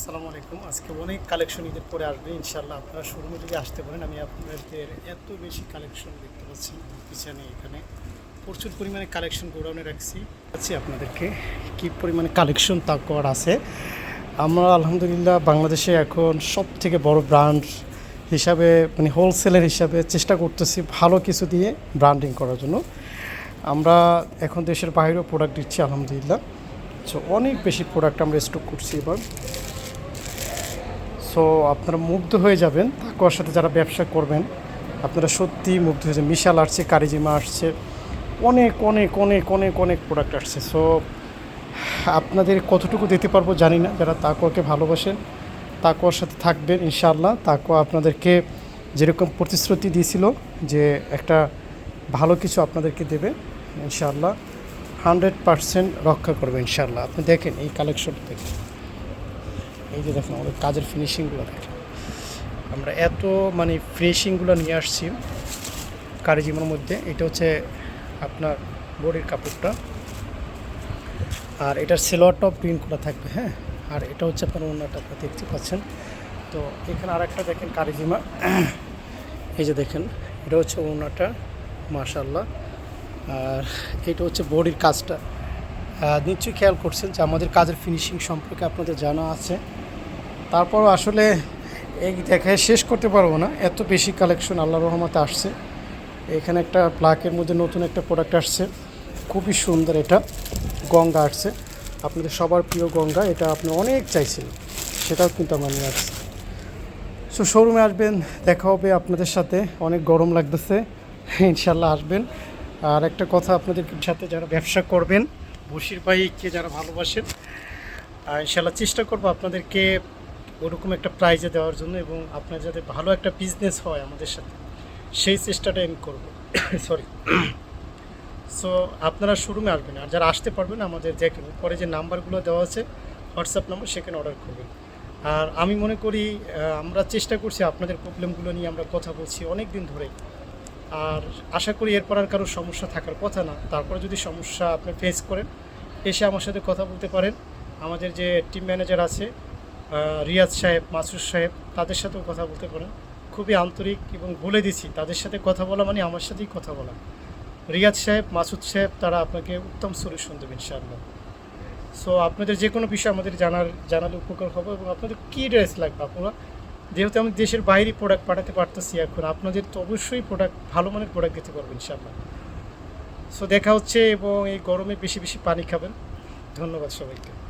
আসসালামু আলাইকুম। আজকে অনেক কালেকশন ঈদের পরে আসবে ইনশাল্লাহ আপনারা শোরুমে যদি আসতে পারেন, আমি আপনাদের এত বেশি কালেকশন দেখতে পাচ্ছি পিছনে, এখানে প্রচুর পরিমাণে কালেকশন গোডাউনে রাখছি। আছি আপনাদেরকে, কি পরিমাণে কালেকশন তাকওয়ার আছে। আমরা আলহামদুলিল্লাহ বাংলাদেশে এখন সব থেকে বড় ব্র্যান্ড হিসাবে মানে হোলসেলের হিসাবে চেষ্টা করতেছি ভালো কিছু দিয়ে ব্র্যান্ডিং করার জন্য। আমরা এখন দেশের বাইরেও প্রোডাক্ট দিচ্ছি, আলহামদুলিল্লাহ। সো অনেক বেশি প্রোডাক্ট আমরা স্টক করছি এবার। সো আপনারা মুগ্ধ হয়ে যাবেন। তাকুয়ার সাথে যারা ব্যবসা করবেন, আপনারা সত্যি মুগ্ধ হয়ে যাবেন। মিশাল আসছে, কারিজিমা আসছে। অনেক অনেক অনেক অনেক অনেক প্রোডাক্ট আসছে। সো আপনাদের কতটুকু দিতে পারব জানি না। যারা তাকুয়াকে ভালোবাসেন তাকুয়ার সাথে থাকবেন ইনশাআল্লাহ। তাকুয়া আপনাদেরকে যেরকম প্রতিশ্রুতি দিয়েছিল যে একটা ভালো কিছু আপনাদেরকে দেবে, ইনশাআল্লাহ। হান্ড্রেড পারসেন্ট রক্ষা করবে ইনশাআল্লাহ। আপনি দেখেন এই কালেকশনটা দেখেন। এই যে দেখেন আমাদের কাজের ফিনিশিংগুলো দেখেন। আমরা এত মানে ফিনিশিংগুলো নিয়ে আসছি কারিজিমের মধ্যে। এটা হচ্ছে আপনার বডির কাপড়টা। আর এটার সেলোয়ারটাও প্রিন্ট করা থাকবে হ্যাঁ? আর এটা হচ্ছে আপনার অন্যটা আপনারা দেখতে পাচ্ছেন। তো এখানে আর একটা দেখেন কারিজিমা এই যে দেখেন, এটা হচ্ছে ওনাটা মাশাল্লাহ আর এটা হচ্ছে বডির কাজটা। নিশ্চয়ই খেয়াল করছেন যে আমাদের কাজের ফিনিশিং সম্পর্কে আপনাদের জানা আছে। তারপর আসলে এই দেখায় শেষ করতে পারব না। এত বেশি কালেকশন আল্লাহ রহমতে আসছে। এখানে একটা ব্ল্যাকের মধ্যে নতুন একটা প্রোডাক্ট আসছে। খুবই সুন্দর এটা। গঙ্গা আসছে। আপনাদের সবার প্রিয় গঙ্গা, এটা আপনি অনেক চাইছেন। সেটাও কিন্তু আমরা নিয়ে আসছি। সো শোরুমে আসবেন, দেখা হবে আপনাদের সাথে। অনেক গরম লাগতেছে। ইনশাল্লাহ আসবেন। আর একটা কথা আপনাদের সাথে যারা ব্যবসা করবেন বসির ভাইকে যারা ভালোবাসেন ইনশাল্লাহ চেষ্টা করব আপনাদেরকে ওরকম একটা প্রাইজে দেওয়ার জন্য এবং আপনার যাতে ভালো একটা বিজনেস হয় আমাদের সাথে, সেই চেষ্টাটা আমি করব। সরি সো আপনারা শোরুমে আসবেন, আর যারা আসতে পারবেন আমাদের দেখেন পরে যে নাম্বারগুলো দেওয়া আছে হোয়াটসঅ্যাপ নাম্বার সেখানে অর্ডার করবেন। আর আমি মনে করি আমরা চেষ্টা করছি আপনাদের প্রবলেমগুলো নিয়ে আমরা কথা বলছি অনেক দিন ধরেই আর আশা করি এরপর আর কারও সমস্যা থাকার কথা না। তারপরে যদি সমস্যা আপনি ফেস করেন এসে আমার সাথে কথা বলতে পারেন। আমাদের যে টিম ম্যানেজার আছে রিয়াজ সাহেব মাসুর সাহেব, তাদের সাথেও কথা বলতে পারেন। খুবই আন্তরিক এবং বলে দিছি, তাদের সাথে কথা বলা মানে আমার সাথেই কথা বলা। রিয়াজ সাহেব, মাসুদ সাহেব, তারা আপনাকে উত্তম সলিউশন দেবেন ইনশাআল্লাহ। সো আপনাদের যে কোনো বিষয় আমাদের জানার, জানালে উপকার হবে এবং আপনাদের কী ড্রেস লাগবে আপনারা? যেহেতু আমি দেশের বাইরে প্রোডাক্ট পাঠাতে পারতেছি এখন, আপনাদের তো অবশ্যই প্রোডাক্ট ভালো মানের প্রোডাক্ট দিতে পারবেন ইনশাআল্লাহ। সো দেখা হচ্ছে এবং এই গরমে বেশি বেশি পানি খাবেন। ধন্যবাদ সবাইকে।